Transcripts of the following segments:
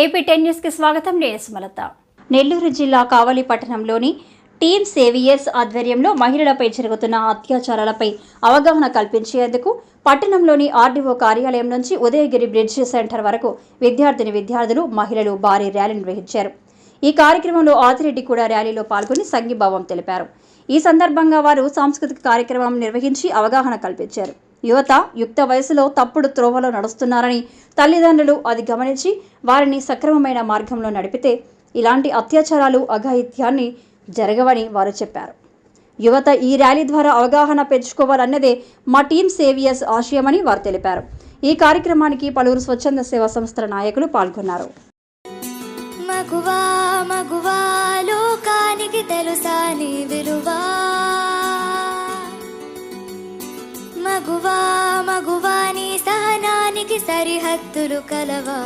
AP ten న్యూస్కి స్వాగతం. నేను సుమలత. నెల్లూరు జిల్లా కావలి పట్టణంలోని టీమ్ సేవియర్స్ ఆధ్వర్యంలో మహిళలపై జరుగుతున్న అత్యాచారాలపై అవగాహన కల్పించేందుకు పట్టణంలోని ఆర్డీఓ కార్యాలయం నుంచి ఉదయగిరి బ్రిడ్జ్ సెంటర్ వరకు విద్యార్థిని విద్యార్థులు మహిళలు భారీ ర్యాలీ నిర్వహించారు. ఈ కార్యక్రమంలో ఆదిరెడ్డి కూడా ర్యాలీలో పాల్గొని సంఘీభావం తెలిపారు. ఈ సందర్భంగా వారు సాంస్కృతిక కార్యక్రమం నిర్వహించి అవగాహన కల్పించారు. యువత యుక్త వయసులో తప్పుడు త్రోవలో నడుస్తున్నారని తల్లిదండ్రులు అది గమనించి వారిని సక్రమమైన మార్గంలో నడిపితే ఇలాంటి అత్యాచారాలు అఘాయిత్యాన్ని జరగవని వారు చెప్పారు. యువత ఈ ర్యాలీ ద్వారా అవగాహన పెంచుకోవాలన్నదే మా టీం సేవియర్స్ ఆశయమని వారు తెలిపారు. ఈ కార్యక్రమానికి పలువురు స్వచ్ఛంద సేవా సంస్థల నాయకులు పాల్గొన్నారు. మగువా సరిహద్దులు కలవా?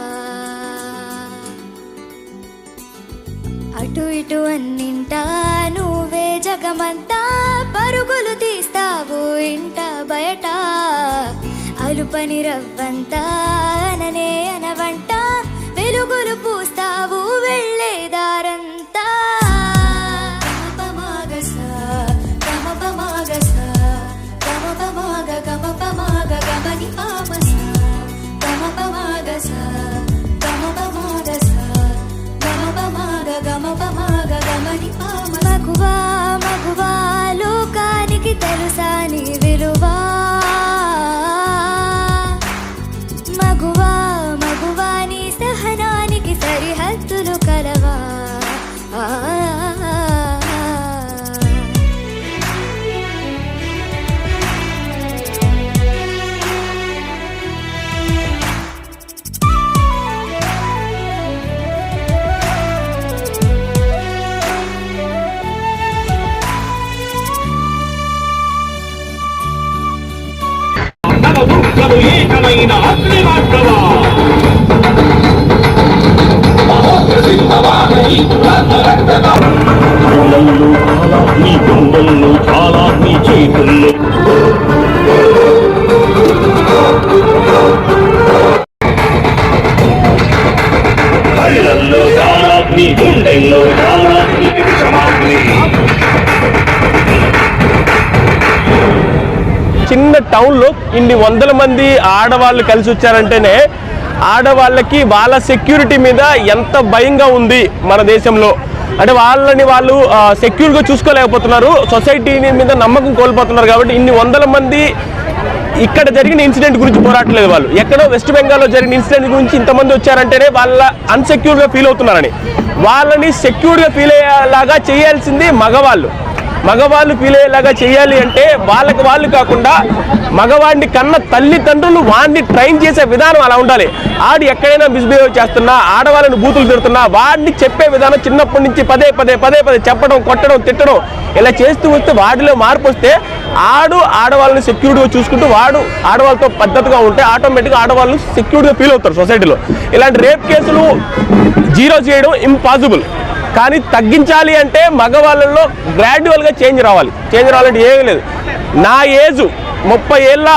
అటు ఇటు అన్నింటా నువ్వే జగమంతా పరుగులు తీస్తావు ఇంట బయట. అలుపని రవ్వంతా అననే మగువా మగువా లోకానికి తెలుసా? తమ ఏకమైన అగ్ని మార్గమా? గుండెల్లో నీ గుండెల్లో చాలా నీ చేతుల్లో కళ్ళల్లో చాలా నీ గుండెల్లో చాలా నీ చిన్న టౌన్లో ఇన్ని వందల మంది ఆడవాళ్ళు కలిసి వచ్చారంటేనే ఆడవాళ్ళకి వాళ్ళ సెక్యూరిటీ మీద ఎంత భయంగా ఉంది మన దేశంలో. అంటే వాళ్ళని వాళ్ళు సెక్యూర్గా చూసుకోలేకపోతున్నారు. సొసైటీని మీద నమ్మకం కోల్పోతున్నారు కాబట్టి ఇన్ని వందల మంది ఇక్కడ జరిగిన ఇన్సిడెంట్ గురించి పోరాటలేదు వాళ్ళు. ఎక్కడో వెస్ట్ బెంగాల్లో జరిగిన ఇన్సిడెంట్ గురించి ఇంతమంది వచ్చారంటేనే వాళ్ళ అన్సెక్యూర్గా ఫీల్ అవుతున్నారని. వాళ్ళని సెక్యూర్గా ఫీల్ అయ్యేలాగా చేయాల్సింది మగవాళ్ళు. మగవాళ్ళు ఫీల్ అయ్యేలాగా చేయాలి అంటే వాళ్ళకి వాళ్ళు కాకుండా మగవాడిని కన్న తల్లిదండ్రులు వాడిని ట్రైన్ చేసే విధానం అలా ఉండాలి. ఆడు ఎక్కడైనా మిస్బిహేవ్ చేస్తున్నా ఆడవాళ్ళని బూతులు తిడుతున్నా వాడిని చెప్పే విధానం చిన్నప్పటి నుంచి పదే పదే పదే పదే చెప్పడం కొట్టడం తిట్టడం ఇలా చేస్తూ వస్తే వాడిలో మార్పు వస్తే ఆడు ఆడవాళ్ళని సెక్యూర్డ్గా చూసుకుంటూ వాడు ఆడవాళ్ళతో పద్ధతిగా ఉంటే ఆటోమేటిక్గా ఆడవాళ్ళు సెక్యూర్డ్గా ఫీల్ అవుతారు సొసైటీలో. ఇలాంటి రేప్ కేసులు జీరో చేయడం ఇంపాసిబుల్ కానీ తగ్గించాలి అంటే మగవాళ్ళల్లో గ్రాడ్యువల్గా చేంజ్ రావాలి. చేంజ్ రావాలంటే ఏమీ లేదు. నా ఏజ్ ముప్పై ఏళ్ళ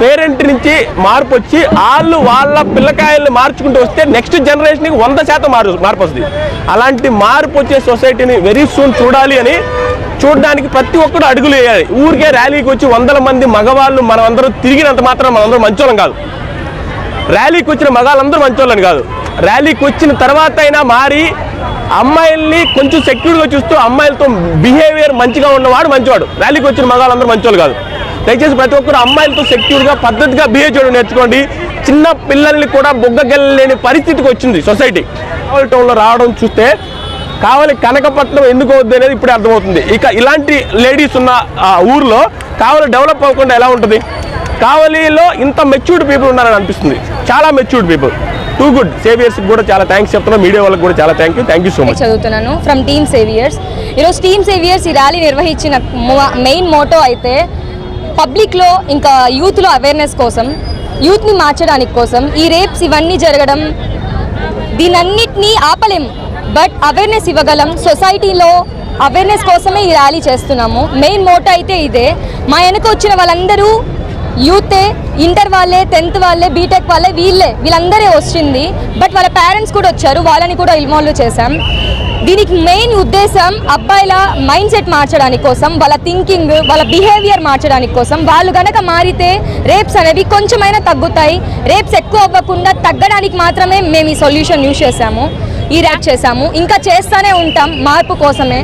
పేరెంట్ నుంచి మార్పు వచ్చి వాళ్ళు వాళ్ళ పిల్లకాయల్ని మార్చుకుంటూ వస్తే నెక్స్ట్ జనరేషన్కి వంద శాతం మారు మార్పు వస్తుంది. అలాంటి మార్పు వచ్చే సొసైటీని వెరీ సూన్ చూడాలి అని చూడడానికి ప్రతి ఒక్కరు అడుగులు వేయాలి. ఊరికే ర్యాలీకి వచ్చి వందల మంది మగవాళ్ళు మనమందరం తిరిగినంత మాత్రం మనందరం మంచోళ్ళం కాదు. ర్యాలీకి వచ్చిన మగాళ్ళందరూ మంచోళ్ళని కాదు. ర్యాలీకి వచ్చిన తర్వాత అయినా మారి అమ్మాయిల్ని కొంచెం సెక్యూర్గా చూస్తూ అమ్మాయిలతో బిహేవియర్ మంచిగా ఉన్నవాడు మంచివాడు. ర్యాలీకి వచ్చిన మగాళ్ళందరూ మంచోళ్ళు కాదు. దయచేసి ప్రతి ఒక్కరు అమ్మాయిలతో సెక్యూర్గా పద్ధతిగా బిహేవ్ చేయడం నేర్చుకోండి. చిన్న పిల్లల్ని కూడా బొగ్గగెళ్ళలేని పరిస్థితికి వచ్చింది సొసైటీ కావాలి టౌన్లో రావడం చూస్తే కావలి కనకపట్నం ఎందుకు వద్దు అనేది ఇప్పుడే అర్థమవుతుంది. ఇక ఇలాంటి లేడీస్ ఉన్న ఆ ఊర్లో కావలి డెవలప్ అవ్వకుండా ఎలా ఉంటుంది? కావలిలో ఇంత మెచ్యూర్డ్ పీపుల్ ఉన్నారని అనిపిస్తుంది. చాలా matured people too good saviours కూడా చాలా థ్యాంక్స్ చెప్తున్నాం. మీడియా వాళ్ళకి కూడా చాలా thank you thank you so much చదువుతున్నాను ఫ్రమ్ టీమ్ సేవియర్స్ ఈరోజు టీమ్ సేవియర్స్ ఈ ర్యాలీ నిర్వహించిన మెయిన్ మోటో అయితే పబ్లిక్లో ఇంకా యూత్లో అవేర్నెస్ కోసం యూత్ని మార్చడానికి కోసం ఈ రేప్స్ ఇవన్నీ జరగడం దీనన్నిటినీ ఆపలేం. బట్ అవేర్నెస్ ఇవ్వగలం. సొసైటీలో అవేర్నెస్ కోసమే ఈ ర్యాలీ చేస్తున్నాము. మెయిన్ మోటో అయితే ఇదే. మా వెనక వచ్చిన వాళ్ళందరూ యూతే ఇంటర్ వాళ్ళే టెన్త్ వాళ్ళే బీటెక్ వాళ్ళే వీళ్ళే వీళ్ళందరే వచ్చింది బట్ వాళ్ళ పేరెంట్స్ కూడా వచ్చారు వాళ్ళని కూడా ఇన్వాల్వ్ చేశాం. దీనికి మెయిన్ ఉద్దేశం అబ్బాయిల మైండ్ సెట్ మార్చడానికి కోసం వాళ్ళ థింకింగ్ వాళ్ళ బిహేవియర్ మార్చడానికి కోసం వాళ్ళు కనుక మారితే రేప్స్ అనేవి కొంచెమైనా తగ్గుతాయి. రేప్స్ ఎక్కువ అవ్వకుండా తగ్గడానికి మాత్రమే మేము ఈ సొల్యూషన్ యూజ్ చేసాము ఈ ర్యాప్ చేసాము ఇంకా చేస్తూనే ఉంటాం మార్పు కోసమే.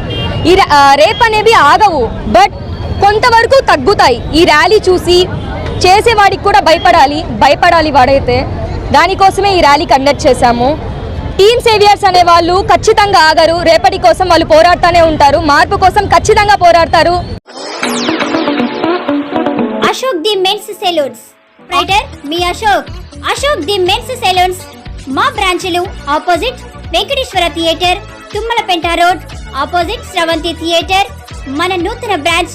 ఈ రేప్ అనేవి ఆగవు బట్ కొంతవరకు తగ్గుతాయి. ఈ ర్యాలీ చూసి చేసేవాడికి కూడా భయపడాలి భయపడాలి వాడైతే. దానికోసమే ఈ ర్యాలీ కండక్ట్ చేశాము. టీమ్ సేవియర్స్ అనే వాళ్ళు ఖచ్చితంగా ఆగరు. రేపటి కోసం వాళ్ళు పోరాడుతూనే ఉంటారు. మార్పు కోసం ఖచ్చితంగా పోరాడతారు. Ashok the men's saloons. Writer me Ashok. Ashok the men's saloons. మా బ్రాంచ్లు opposite Venkateswara theatre Tummalapenta road. Opposite Sravanthi theatre. మన నూతన బ్రాంచ్